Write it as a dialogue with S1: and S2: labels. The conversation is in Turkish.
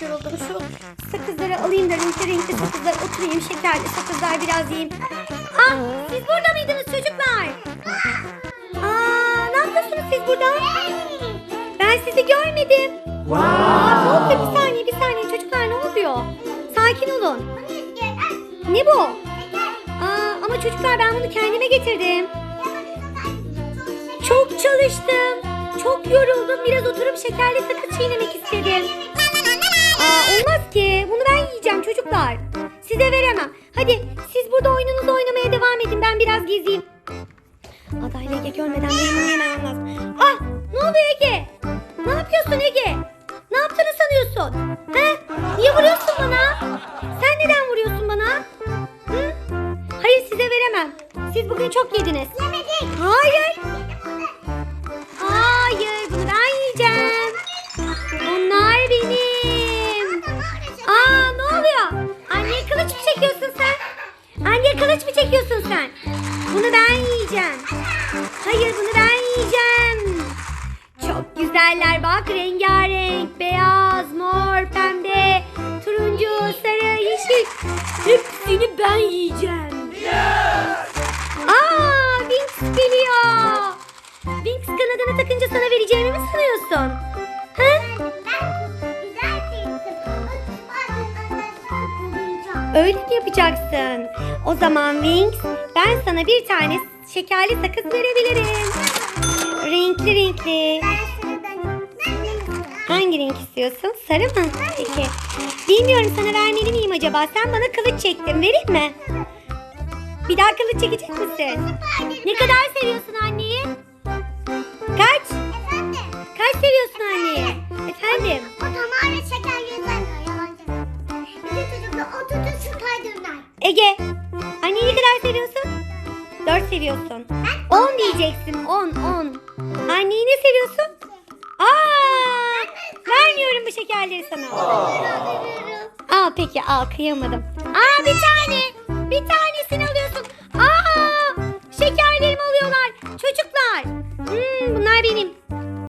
S1: çok yoruldum. Şu sakızları alayım da renkli renkli sakızlar oturayım. Şekerli sakızlar biraz yiyeyim. Ah siz burada mıydınız çocuklar? Aa ne yapıyorsunuz siz burada? Ben sizi görmedim. Aa, ne oluyor? Bir saniye bir saniye çocuklar ne oluyor? Sakin olun. Ne bu? Aa, ama çocuklar ben bunu kendime getirdim. Çok çalıştım. Çok yoruldum. Biraz oturup şekerli sakız çiğnemek istedim. Size veremem. Hadi siz burada oyununuzu oynamaya devam edin. Ben biraz gezeyim. Adayla Ege görmeden benim bunu yemem lazım. Ah ne oluyor Ege? Ne yapıyorsun Ege? Ne yaptığını sanıyorsun? He? Niye vuruyorsun bana? Sen neden vuruyorsun bana? Hı? Hayır size veremem. Siz bugün çok yediniz.
S2: Yemedik.
S1: Hayır sen? Bunu ben yiyeceğim. Hayır bunu ben yiyeceğim. Çok güzeller bak rengarenk. Beyaz, mor, pembe, turuncu, sarı, yeşil. Hepsini ben yiyeceğim. Aa, Winx geliyor. Winx kanadını takınca sana vereceğimi mi sanıyorsun? Öyle mi yapacaksın? O zaman Winx ben sana bir tane şekerli sakız verebilirim. Renkli renkli. Hangi renk istiyorsun? Sarı mı? Peki. Bilmiyorum sana vermeli miyim acaba? Sen bana kılıç çektin. Vereyim mi? Bir daha kılıç çekecek misin? Ne kadar seviyorsun anneyi? Kaç? Kaç seviyorsun anneyi? Efendim?
S2: O tamamen şeker gezemiyor yalancı. Bizim çocuklar oturdu kaydırlar.
S1: Ege, anneyi ne kadar seviyorsun? Dört seviyorsun. On diyeceksin, on, on. Anneyi ne seviyorsun? Aa, vermiyorum bu şekerleri sana. Al peki, al kıyamadım. Aa bir tane.